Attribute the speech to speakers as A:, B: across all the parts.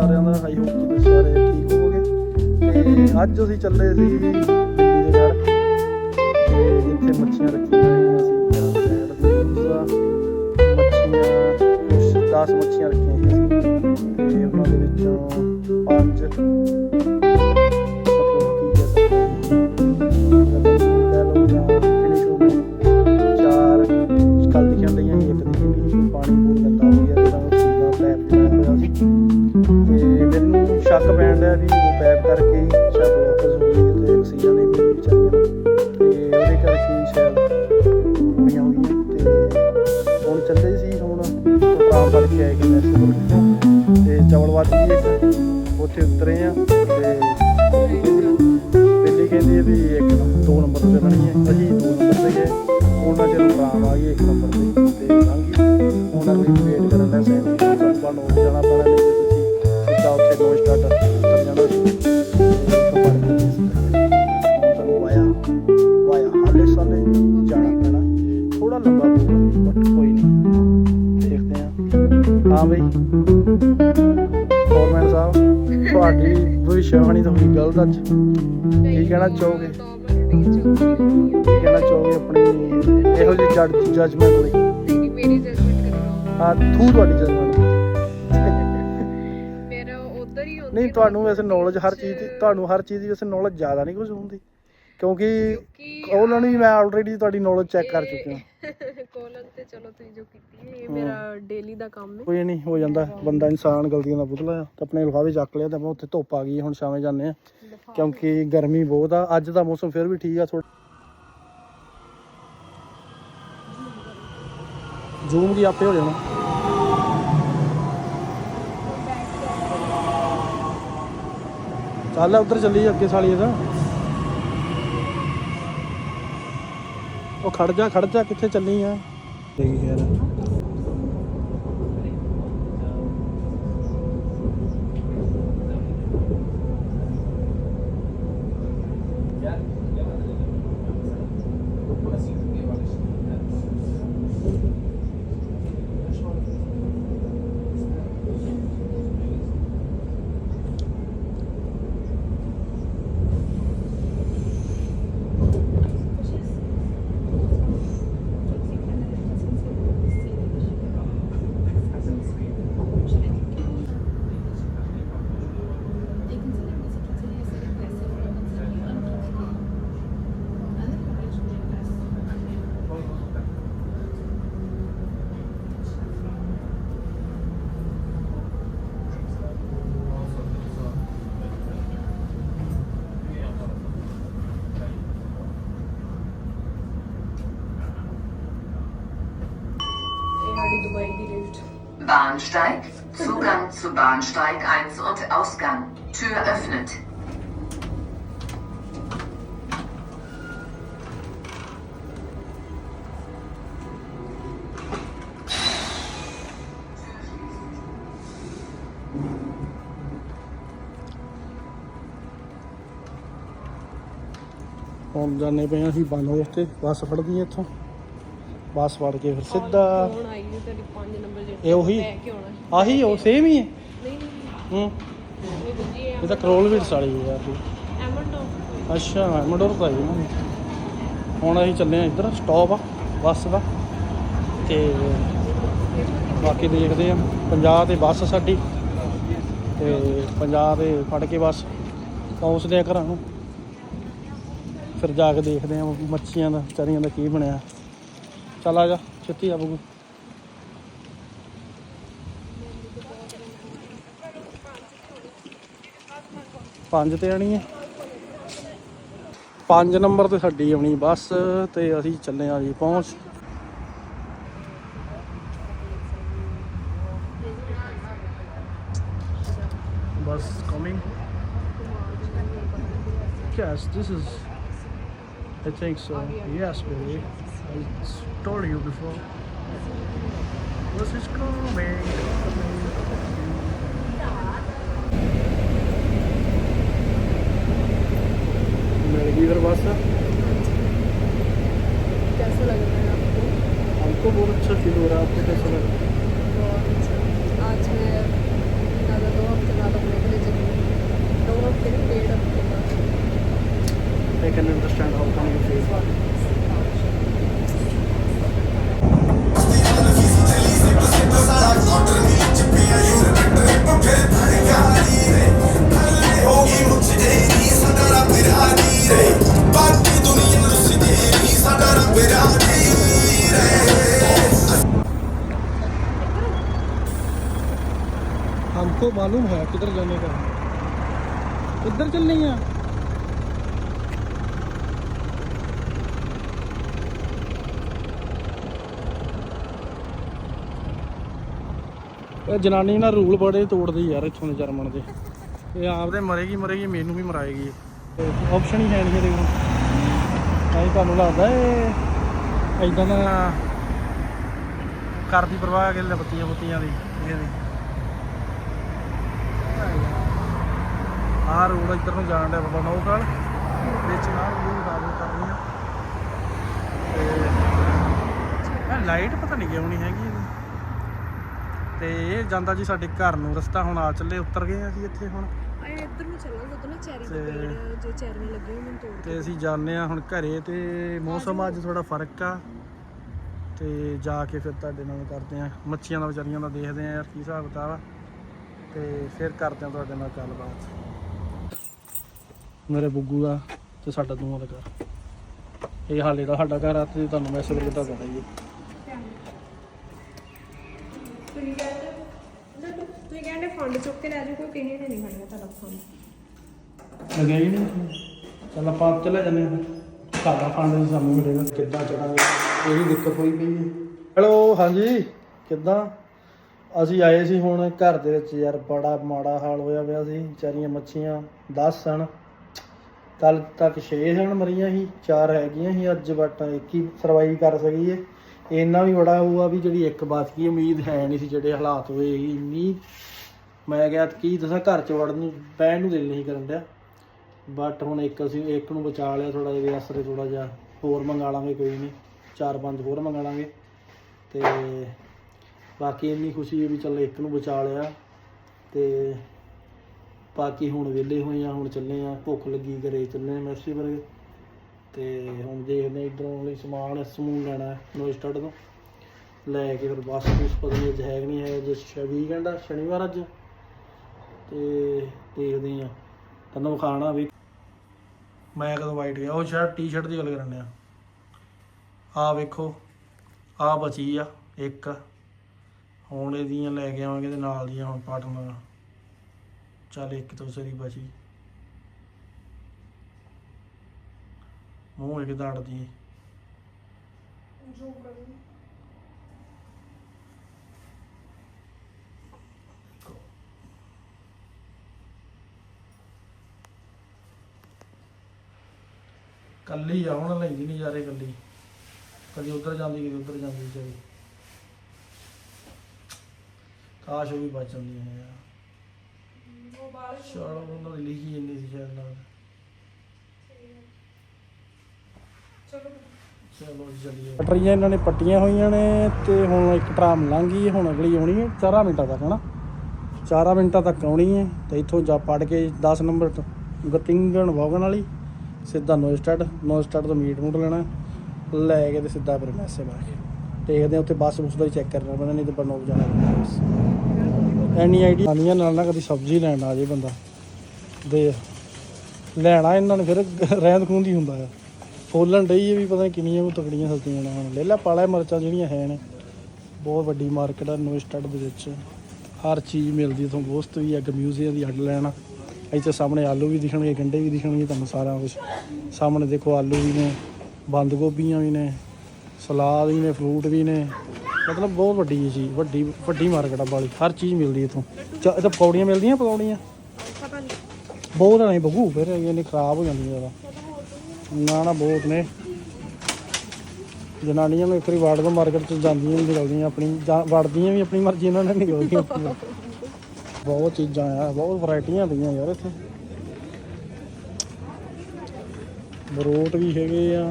A: ਸਾਰਿਆਂ ਦਾ I hope ਕਿ ਤੁਸੀਂ ਸਾਰੇ ਠੀਕ ਹੋਵੋਗੇ। ਤੇ ਅੱਜ ਅਸੀਂ ਚੱਲੇ ਸੀ ਦਿੱਲੀ ਦੇ ਘਰ। ਤੇ ਜਿੱਥੇ ਮੱਛੀਆਂ ਰੱਖੀਆਂ ਹੋਈਆਂ ਸੀ ਯਾਰ ਸਾਈਡ ਦੇ ਦੂਸਰਾ ਮੱਛੀਆਂ ਕੁਛ 10 ਮੱਛੀਆਂ ਰੱਖੀਆਂ ਸੀ। ਤੇ ਉਹਨਾਂ ਦੇ ਵਿੱਚੋਂ ਪੰਜ ਪ੍ਰੋਗਰਾਮ ਕਰਕੇ ਆਏ ਕਿ ਮੈਸੇਜ ਤੇ ਚਵਲਵਾਦੀ ਇੱਕ, ਉੱਥੇ ਉਤਰੇ ਆ ਤੇ ਦਿੱਲੀ ਕਹਿੰਦੀ ਹੈ ਵੀ ਇੱਕ ਦੋ ਨੰਬਰ ਤੇ ਚੱਲਣੀ ਹੈ ਅਸੀਂ ਦੋ ਨੰਬਰ ਤੇ ਗਏ, ਉਹਨਾਂ ਚਿਰ ਆਰਾਮ ਆ ਗਈ ਇੱਕ ਨੰਬਰ ਤੇ। ਤੇ ਲੰਘੀ ਉਹਨਾਂ ਕੋਈ ਵੇਟ ਕਰਨ ਦਾ ਸੈਨ ਸੰਪਨ ਜਾਣਾ ਪੈਣਾ ਨਹੀਂ ਤੇ ਤੁਸੀਂ ਸਿੱਧਾ ਉੱਥੇ ਨੋ ਸਟਾਰਟ ਭਵਿੱਖਬਾਣੀ ਤਾਂ ਹੋਈ ਗਲਤ ਅੱਜ। ਕੀ ਕਹਿਣਾ ਚਾਹੋਗੇ? ਕੀ ਕਹਿਣਾ ਚਾਹੋਗੇ ਆਪਣੀ ਇਹੋ ਜਿਹੀ ਜੱਜ ਜਜਮੈਂਟ ਲਈ?
B: ਮੇਰੀ ਜਜਮੈਂਟ ਕਰੋ
A: ਹਾਂ ਥੂ ਤੁਹਾਡੀ ਜਜਮੈਂਟ
B: ਮੇਰਾ ਉਧਰ ਹੀ
A: ਨਹੀਂ ਤੁਹਾਨੂੰ ਵੈਸੇ ਨੌਲੇਜ ਹਰ ਚੀਜ਼ ਦੀ ਤੁਹਾਨੂੰ ਹਰ ਚੀਜ਼ ਦੀ ਵੈਸੇ ਨੌਲੇਜ ਜ਼ਿਆਦਾ ਨਹੀਂ ਕੁਝ ਹੁੰਦੀ। ਕਿਉਂਕਿ ਉਹਨਾਂ ਨੂੰ ਵੀ ਮੈਂ ਆਲਰੇਡੀ ਤੁਹਾਡੀ ਨੌਲੇਜ ਚੈੱਕ ਕਰ ਚੁੱਕਿਆ
B: ਕੋਲਨ ਤੇ ਚਲੋ ਤੁਸੀਂ ਜੋ ਕੀਤੀ ਹੈ ਇਹ ਮੇਰਾ ਡੇਲੀ ਦਾ ਕੰਮ ਹੈ।
A: ਕੋਈ ਨਹੀਂ ਹੋ ਜਾਂਦਾ। ਬੰਦਾ ਇਨਸਾਨ ਗਲਤੀਆਂ ਦਾ ਪੁਤਲਾ ਆ। ਤੇ ਆਪਣੇ ਲਿਫਾਫੇ ਚੱਕ ਲਿਆ ਤੇ ਆਪਾਂ ਉੱਥੇ ਧੁੱਪ ਆ ਗਈ ਹੁਣ ਸ਼ਾਮੇ ਜਾਂਦੇ ਆ ਕਿਉਂਕਿ ਗਰਮੀ ਬਹੁਤ ਆ। ਅੱਜ ਦਾ ਮੌਸਮ ਫਿਰ ਵੀ ਠੀਕ ਆ ਥੋੜਾ ਜ਼ੂਮ ਕੀ ਆਪੇ ਹੋ ਜਾਣਾ। ਚੱਲ ਉਧਰ ਚੱਲੀ ਅੱਗੇ ਸਾਲੀ ਇਹਦਾ ਉਹ ਖੜ ਜਾ ਖੜ ਜਾ ਕਿੱਥੇ ਚੱਲੀ ਆ? ਦੇਖ ਯਾਰ।
C: Bahnsteig, Zugang zu Bahnsteig 1 und Ausgang. Tür öffnet.
A: ਹੁਣ ਜਾਂਦੇ ਪਏ ਹਾਂ ਅਸੀਂ ਬਾਨੋ ਤੇ ਬੱਸ ਫੜਦੀ ਹੈ ਇੱਥੋਂ ਬੱਸ ਫੜ ਕੇ ਫਿਰ ਸਿੱਧਾ।
B: ਹੁਣ ਆਈ ਹੈ ਤੇਰੀ 5 ਨੰਬਰ ਜਿਹੜੀ
A: ਇਹ ਉਹੀ?
B: ਲੈ ਕੇ ਆਉਣਾ ਸੀ।
A: ਆਹੀ ਉਹ ਸੇਮ ਹੀ ਹੈ
B: ਨਹੀਂ
A: ਹੂੰ।
B: ਇਹ ਦੂਜੀ ਹੈ
A: ਇਹ ਤਾਂ ਕਰੋਲ ਵੀ ਸਾਲੀ ਹੈ ਯਾਰ ਦੀ
B: ਐਮਰਟਨ
A: ਅੱਛਾ ਮਡੋਰ ਤਾਂ ਹੀ ਹੁਣ। ਅਸੀਂ ਚੱਲੇ ਆ ਇੱਧਰ ਸਟਾਪ ਆ ਬੱਸ ਦਾ। ਤੇ ਬਾਕੀ ਦੇਖਦੇ ਆ ਪੰਜਾਬ ਤੇ ਬੱਸ ਸਾਡੀ। ਤੇ ਪੰਜਾਬ ਤੇ ਫੜ ਕੇ ਬੱਸ। ਪਹੁੰਚਦੇ ਆ ਘਰਾਂ ਨੂੰ। ਫਿਰ ਜਾ ਕੇ ਦੇਖਦੇ ਆ ਮੱਛੀਆਂ ਦਾ ਚਰੀਆਂ ਦਾ ਕੀ ਬਣਿਆ। ਚੱਲ ਆ ਜਾ ਛੇਤੀ ਆ ਬਗੂ ਪੰਜ ਤੇ ਆਣੀ ਹੈ ਪੰਜ ਨੰਬਰ ਤੇ ਸਾਡੀ ਆਉਣੀ ਬੱਸ ਤੇ ਅਸੀਂ ਚੱਲੇ ਆ ਜੀ ਪਹੁੰਚ ਬੱਸ coming Yes, this is. I think so. Yes, baby. I told you before. This is coming. इधर बात सर
B: कैसा लग रहा है आपको
A: हमको बहुत अच्छा फील हो रहा है आपको कैसा लग रहा है
B: आज मैं ज़्यादा दो हफ्ते बाद अपने के लिए जरूर दो हफ्ते डेढ़ हफ्ते बाद
A: I can understand how come you feel हमको मालूम है किधर जाने का किधर चलनी है ਇਹ ਜਨਾਨੀ ਨਾਲ ਰੂਲ ਬੜੇ ਤੋੜਦੀ ਯਾਰ ਇੱਥੋਂ ਦੇ ਜਰਮਨ ਦੇ ਇਹ ਆਪਦੇ ਮਰੇਗੀ ਮਰੇਗੀ ਮੈਨੂੰ ਵੀ ਮਰਾਏਗੀ ਆਪਸ਼ਨ ਹੀ ਹੈ ਨਹੀਂ ਇਹਦੇ ਕੋਲ ਤਾਂ ਹੀ ਤੁਹਾਨੂੰ ਲੱਗਦਾ ਇਹ ਇਦਾਂ ਦਾ ਕਰਦੀ ਪ੍ਰਵਾਹ ਕੇ ਬੱਤੀਆਂ ਬੁੱਤੀਆਂ ਦੀ ਇਹਦੀ ਆਹ ਰੋਡ ਇੱਧਰ ਨੂੰ ਜਾਣ ਡਿਆ ਬਾਬਾ ਨੌਕਾਲ ਵਿੱਚ ਨਾਲ ਵੀ ਦਿਖਾ ਕਰਨੀ ਆ। ਤੇ ਇਹ ਲਾਈਟ ਪਤਾ ਨਹੀਂ ਕਿਉਂ ਨਹੀਂ ਹੈਗੀ ਤੇ ਇਹ ਜਾਂਦਾ ਜੀ ਸਾਡੇ ਘਰ ਨੂੰ ਰਸਤਾ ਹੁਣ ਆ ਚੱਲੇ ਉਤਰ ਗਏ ਆ ਅਸੀਂ ਇੱਥੇ ਹੁਣ।
B: ਆਏ ਇੱਧਰ ਨੂੰ ਚੱਲਾਂਗੇ ਉਧਰ ਨਾ ਚੈਰੀ
A: ਤੇ-
B: ਦੇ ਪੇੜ ਜੇ ਚੈਰੀਆਂ ਲੱਗੀਆਂ ਹੋਣ ਤੋੜ
A: ਤੇ ਅਸੀਂ ਜਾਂਦੇ ਆ ਹੁਣ ਘਰੇ ਤੇ ਮੌਸਮ ਅੱਜ ਥੋੜਾ ਫ਼ਰਕ ਆ। ਤੇ ਜਾ ਕੇ ਫਿਰ ਤੁਹਾਡੇ ਨਾਲ ਕਰਦੇ ਆ। ਮੱਛੀਆਂ ਦਾ ਵਿਚਾਰੀਆਂ ਦਾ ਦੇਖਦੇ ਆ ਯਾਰ ਕੀ ਹਿਸਾਬ ਕਿਤਾਬ ਆ। ਤੇ ਫਿਰ ਕਰਦੇ ਆ ਤੁਹਾਡੇ ਨਾਲ ਗੱਲਬਾਤ। ਮੇਰੇ ਬੁੱਗੂ ਦਾ ਤੇ ਸਾਡਾ ਦੋਵਾਂ ਦਾ ਘਰ। ਇਹ ਹਾਲੇ ਦਾ ਸਾਡਾ ਘਰ ਆ ਤੇ ਤੁਹਾਨੂੰ ਮੈਸੇਜ ਕਿੱਦਾਂ ਪਤਾ ਹੀ
B: ਤੁਸੀਂ ਕਹਿੰਦੇ ਤੁਸੀਂ ਕਹਿੰਦੇ ਫੰਡ ਚੁੱਕ ਕੇ ਲੈ ਜਾਓ ਕੋਈ ਕਿਸੇ ਨੇ ਨਹੀਂ ਖੜਿਆ ਤੁਹਾਡਾ ਫੰਡ।
A: ਲੱਗਿਆ ਹੀ ਨਹੀਂ ਚੱਲ ਆਪਾਂ ਚਲੇ ਜਾਂਦੇ ਹਾਂ ਸਾਡਾ ਫੰਡ ਸਾਨੂੰ ਮਿਲੇਗਾ ਕਿੱਦਾਂ ਚੜਾਂਗੇ? ਇਹੀ ਦਿੱਕਤ ਹੋਈ ਪਈ ਹੈ? ਹੈਲੋ ਹਾਂਜੀ। ਕਿੱਦਾਂ? ਅਸੀਂ ਆਏ ਸੀ ਹੁਣ ਘਰ ਦੇ ਵਿੱਚ ਯਾਰ ਬੜਾ ਮਾੜਾ ਹਾਲ ਹੋਇਆ ਪਿਆ ਸੀ। ਵਿਚਾਰੀਆਂ ਮੱਛੀਆਂ 10 ਸਨ ਕੱਲ ਤੱਕ 6 ਸਨ ਮਰੀਆਂ ਸੀ 4 ਹੈਗੀਆਂ ਸੀ, ਅੱਜ ਬਟ ਇੱਕ ਹੀ ਸਰਵਾਈਵ ਕਰ ਸਕੀ ਏ ਇੰਨਾ ਵੀ ਬੜਾ ਹੋਊਗਾ ਵੀ ਜਿਹੜੀ ਇੱਕ ਬਚ ਗਈ, ਉਮੀਦ ਹੈ ਨਹੀਂ ਸੀ ਜਿਹੜੇ ਹਾਲਾਤ ਹੋਏ ਸੀ, ਇੰਨੀ ਮੈਂ ਕਿਹਾ ਕੀ ਦੱਸਾਂ, ਘਰ ਚ ਵੜਨ ਨੂੰ ਪੈਣ ਨੂੰ ਦਿਲ ਨਹੀਂ ਕਰਨ ਡਿਆ। ਬਟ ਹੁਣ ਇੱਕ ਅਸੀਂ ਇੱਕ ਨੂੰ ਬਚਾ ਲਿਆ ਥੋੜਾ ਜਿਹਾ ਅਸਰੇ ਥੋੜਾ ਜਿਹਾ ਹੋਰ ਮੰਗਾ ਲਾਂਗੇ, ਕੋਈ ਨਹੀਂ, ਚਾਰ ਪੰਜ ਹੋਰ ਮੰਗਾ ਲਾਂਗੇ। ਤੇ ਬਾਕੀ ਇੰਨੀ ਖੁਸ਼ੀ ਹੈ ਵੀ ਚੱਲ ਇੱਕ ਨੂੰ ਬਚਾ ਲਿਆ ਤੇ ਬਾਕੀ ਹੁਣ ਵਿਹਲੇ ਹੋਏ ਆ, ਹੁਣ ਚੱਲੇ ਆ, ਭੁੱਖ ਲੱਗੀ ਘਰੇ ਚੱਲੇ ਆ ਮੈਸੀ ਵਰਗੇ। ਤੇ ਹੁਣ ਦੇਖਦੇ ਇਧਰੋਂ ਲਈ ਸਮਾਨ ਸਮੂਨ ਲੈਣਾ ਨੋਇ ਸਟੱਡ ਤੋਂ। ਲੈ ਕੇ ਫਿਰ ਬੱਸ ਉਸ ਪਤਾ ਨਹੀਂ ਅੱਜ ਹੈ ਕਿ ਨਹੀਂ ਹੈ, ਅੱਜ ਵੀਕਐਂਡ ਆ, ਸ਼ਨੀਵਾਰ ਅੱਜ। ਤੇ ਦੇਖਦੇ ਆ, ਤੈਨੂੰ ਖਾਣਾ ਵੀ ਮੈਂ ਕਦੋਂ ਵਾਈਟ ਗਿਆ, ਉਹ ਸ਼ਰਟ ਟੀ-ਸ਼ਰਟ ਦੀ ਗੱਲ ਕਰਨ ਡਿਆ। ਆ ਵੇਖੋ, ਆ ਬਚੀ ਆ, ਇੱਕ। ਹੁਣ ਇਹਦੀਆਂ ਲੈ ਕੇ ਆਵਾਂਗੇ ਤੇ ਨਾਲ ਦੀਆਂ ਹੁਣ ਪਾਟਨਰ ਚੱਲ ਇੱਕ ਤੋਂ ਸਰੀ ਬਚੀ ਮੂੰਹ ਇੱਕ ਦੜਦੀ ਕੱਲੀ ਆ, ਹੁਣ ਲੈਂਦੀ ਨਹੀਂ ਜਾ ਕੱਲੀ। ਕਦੀ ਉਧਰ ਜਾਂਦੀ, ਕਦੀ ਉਧਰ ਜਾਂਦੀ ਵਿਚਾਰੀ। ਕਾਸ਼ ਉਹ ਵੀ ਬਚ ਜਾਂਦੀ ਹੈ ਯਾਰ।
B: ਉਹ
A: ਉਹਨਾਂ ਦੀ ਲਿਖੀ ਇੰਨੀ ਸੀ ਸ਼ਾਇਦ ਨਾਲ।
B: ਚਲੋ
A: ਚਲੋ ਪਟਰੀਆਂ ਇਹਨਾਂ ਨੇ ਪੱਟੀਆਂ ਹੋਈਆਂ ਨੇ ਤੇ ਹੁਣ ਇੱਕ ਟਰਾਮ ਲੰਘ ਗਈ, ਹੁਣ ਅਗਲੀ ਆਉਣੀ ਹੈ। 4 ਮਿੰਟਾਂ ਤੱਕ, ਹਨਾ? 4 ਮਿੰਟਾਂ ਤੱਕ ਆਉਣੀ ਹੈ ਤੇ ਇੱਥੋਂ ਜਾ ਪੜ ਕੇ 10 ਨੰਬਰ ਤੋਂ ਗਤਿੰਗਣ ਵੋਗਨ ਵਾਲੀ, ਸਿੱਧਾ ਨੋਸਟਡ ਨੋਸਟਡ ਤੋਂ ਮੀਟ ਮੂਟ ਲੈਣਾ, ਲੈ ਕੇ ਤੇ ਸਿੱਧਾ ਪਰ ਮੈਸੇ ਮਾਰ ਕੇ ਦੇਖਦੇ ਹਾਂ, ਉੱਥੇ ਬੱਸ ਬੁਸ ਦਾ ਹੀ ਚੈੱਕ ਕਰਨਾ ਪੈਣਾ ਨਹੀਂ ਤੇ ਬਨੋਬ ਜਾਣਾ ਪੈਣਾ ਐਨੀ ਆਈਡੀ ਆਨੀਆਂ ਨਾਲ ਨਾ ਕਦੀ ਸਬਜ਼ੀ ਲੈਣ ਆ ਜੇ ਬੰਦਾ। ਦੇ, ਲੈਣਾ ਇਹਨਾਂ ਨੇ ਫਿਰ ਰਹਿੰਦ ਖੂੰਦੀ ਹੁੰਦਾ ਆ। ਫੋਲਣ ਡਈ ਵੀ ਪਤਾ ਨਹੀਂ ਕਿੰਨੀਆਂ ਕੁ ਤਕੜੀਆਂ ਸਸਤੀਆਂ ਨੇ ਹੁਣ। ਲੈ ਲੈ ਪਾਲਾ ਮਿਰਚਾਂ ਜਿਹੜੀਆਂ ਹੈ ਨੇ। ਬਹੁਤ ਵੱਡੀ ਮਾਰਕੀਟ ਆ ਨੋ ਸਟੱਡ ਦੇ ਵਿੱਚ। ਹਰ ਚੀਜ਼ ਮਿਲਦੀ ਇਥੋਂ ਗੋਸ਼ਤ ਵੀ ਆ ਗਮਿਊਜ਼ੀਅਮ ਦੀ ਅੱਡ ਲੈਣਾ ਇੱਥੇ ਸਾਹਮਣੇ ਆਲੂ ਵੀ ਦਿਖਣਗੇ, ਗੰਡੇ ਵੀ ਦਿਖਣਗੇ ਤੁਹਾਨੂੰ ਸਾਰਾ ਕੁਝ ਸਾਹਮਣੇ ਦੇਖੋ ਆਲੂ ਵੀ ਨੇ, ਬੰਦ ਗੋਭੀਆਂ ਵੀ ਨੇ, ਸਲਾਦ ਵੀ ਨੇ ਫਰੂਟ ਵੀ ਨੇ। ਮਤਲਬ ਬਹੁਤ ਵੱਡੀ ਹੈ ਚੀਜ਼ ਵੱਡੀ ਵੱਡੀ ਮਾਰਕੀਟ ਆ ਬਾਲੀ। ਹਰ ਚੀਜ਼ ਮਿਲਦੀ ਇਥੋਂ। ਇੱਥੇ ਪਕੌੜੀਆਂ ਮਿਲਦੀਆਂ, ਪਕੌੜੀਆਂ?
B: ਪਤਾ ਨਹੀਂ
A: ਬਹੁਤ ਨਹੀਂ ਬਗੂ ਫਿਰ ਇਹ ਖਰਾਬ ਹੋ ਜਾਂਦੀ ਜ਼ਿਆਦਾ। ਨਾ ਨਾ, ਬਹੁਤ ਨੇ। ਜਨਾਨੀਆਂ ਨੂੰ ਇੱਕ ਵਾਰੀ ਵਾਰਡ ਤੋਂ ਮਾਰਕੀਟ ਚ ਜਾਂਦੀਆਂ ਵੀ ਨਿਕਲਦੀਆਂ, ਆਪਣੀ ਜਾਂ, ਵੜਦੀਆਂ ਵੀ ਆਪਣੀ ਮਰਜ਼ੀ ਨਾਲ ਨਿਕਲਦੀਆਂ। ਬਹੁਤ ਚੀਜ਼ਾਂ ਆ, ਬਹੁਤ ਵੈਰਾਈਟੀਆਂ ਪਈਆਂ ਯਾਰ ਇੱਥੇ। ਬਰੋਟ ਵੀ ਹੈਗੇ ਆ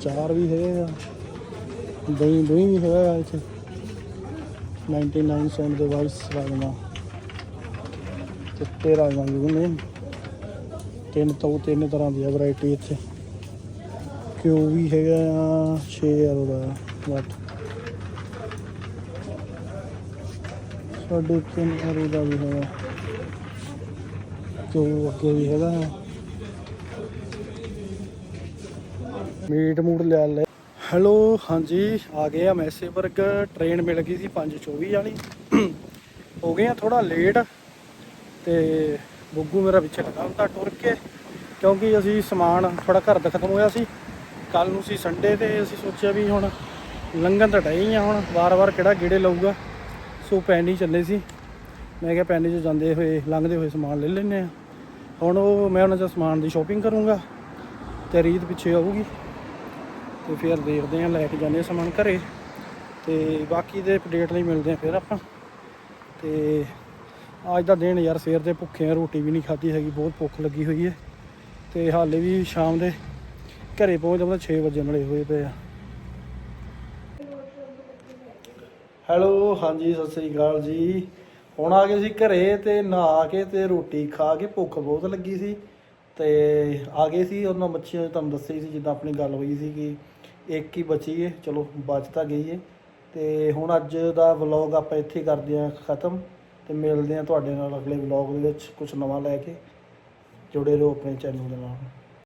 A: ਚਾਰ ਵੀ ਹੈਗੇ ਆ। ਦਹੀਂ ਦਹੀਂ ਵੀ ਹੈਗਾ ਆ ਇੱਥੇ। 99 ਸੈਂਟ ਦੇ ਵਾਈਸ ਰਾਜਮਾ। ਚਿੱਟੇ ਰਾਜਮਾ ਵੀ ਨੇ ਤਿੰਨ ਤੋਂ ਤਿੰਨ ਤਰ੍ਹਾਂ ਦੀ ਵੈਰਾਈਟੀ ਇੱਥੇ। ਕਿਉ ਵੀ ਹੈਗਾ ਆ 6000 ਦਾ ਵਾਟ ਸਾਡੇ ਤਿੰਨ ਹਜ਼ਾਰ ਦਾ ਵੀ ਹੈਗਾ। ਕਿਉ ਅੱਗੇ ਵੀ ਹੈਗਾ। ਆ ਮੀਟ ਮੂਟ ਲੈ ਲੈ। ਹੈਲੋ, ਹਾਂਜੀ, ਆ ਗਏ ਆ ਮੈਸੇ ਵਰਗ ਟ੍ਰੇਨ ਮਿਲ ਗਈ ਸੀ 524 ਵਾਲੀ। ਹੋ ਗਏ ਆ ਥੋੜਾ ਲੇਟ ਤੇ ਬੁੱਗੂ ਮੇਰਾ ਪਿੱਛੇ ਲੱਗਾ ਹੁੰਦਾ ਟੁਰ ਕੇ, ਕਿਉਂਕਿ ਅਸੀਂ ਸਮਾਨ ਥੋੜਾ ਘਰ ਦਾ ਖਤਮ ਹੋਇਆ ਸੀ। ਕੱਲ ਨੂੰ ਸੀ ਸੰਡੇ ਤੇ ਅਸੀਂ ਸੋਚਿਆ ਵੀ ਹੁਣ ਲੰਘਣ ਤਾਂ ਡਏ ਹੀ ਆ ਹੁਣ, ਵਾਰ-ਵਾਰ ਕਿਹੜਾ ਗੇੜੇ ਲਊਗਾ। ਸੋ ਪੈਣੀ ਚੱਲੇ ਸੀ। ਮੈਂ ਕਿਹਾ ਪੈਣੀ 'ਚ ਜਾਂਦੇ ਹੋਏ, ਲੰਘਦੇ ਹੋਏ ਸਮਾਨ ਲੈ ਲੈਨੇ ਆ। ਹੁਣ ਉਹ ਮੈਂ ਉਹਨਾਂ 'ਚ ਸਮਾਨ ਦੀ ਸ਼ਾਪਿੰਗ ਕਰੂੰਗਾ ਤੇ ਰੀਤ ਪਿੱਛੇ ਆਊਗੀ। ਤੇ ਫਿਰ ਦੇਖਦੇ ਆ ਲੈ ਕੇ ਜਾਂਦੇ ਆ ਸਮਾਨ ਘਰੇ। ਤੇ ਬਾਕੀ ਦੇ ਅਪਡੇਟ ਲਈ ਮਿਲਦੇ ਆ ਫਿਰ ਆਪਾਂ। ਤੇ ਅੱਜ ਦਾ ਦਿਨ ਯਾਰ, ਸਵੇਰ ਦੇ ਭੁੱਖੇ ਆ, ਰੋਟੀ ਵੀ ਨਹੀਂ ਖਾਧੀ ਹੈਗੀ, ਬਹੁਤ ਭੁੱਖ ਲੱਗੀ ਹੋਈ ਹੈ ਤੇ ਹਾਲੇ ਵੀ ਸ਼ਾਮ ਦੇ ਘਰੇ ਪਹੁੰਚਦਾ ਮਤਲਬ 6 ਵਜੇ ਨਾਲੇ ਹੋਏ ਪਏ ਆ। ਹੈਲੋ ਹਾਂਜੀ, ਸਤਿ ਸ੍ਰੀ ਅਕਾਲ ਜੀ। ਹੁਣ ਆ ਗਏ ਸੀ ਘਰੇ ਤੇ ਨਹਾ ਕੇ ਤੇ ਰੋਟੀ ਖਾ ਕੇ ਭੁੱਖ ਬਹੁਤ ਲੱਗੀ ਸੀ। ਤੇ ਆ ਗਏ ਸੀ, ਉਹਨਾਂ ਮੱਛੀਆਂ ਤੁਹਾਨੂੰ ਦੱਸਿਆ ਸੀ, ਜਿੱਦਾਂ ਆਪਣੀ ਗੱਲ ਹੋਈ ਸੀ ਕਿ ਇੱਕ ਹੀ ਬਚੀ ਏ, ਚਲੋ ਬਚ ਤਾਂ ਗਈ ਏ। ਤੇ ਹੁਣ ਅੱਜ ਦਾ ਵਲੌਗ ਆਪਾਂ ਇੱਥੇ ਕਰਦੇ ਹਾਂ, ਖਤਮ। ਤੇ ਮਿਲਦੇ ਹਾਂ ਤੁਹਾਡੇ ਨਾਲ ਅਗਲੇ ਵਲੌਗ ਦੇ ਵਿੱਚ ਕੁਝ ਨਵਾਂ ਲੈ ਕੇ। ਜੁੜੇ ਰਹੋ ਆਪਣੇ ਚੈਨਲ ਦੇ ਨਾਲ।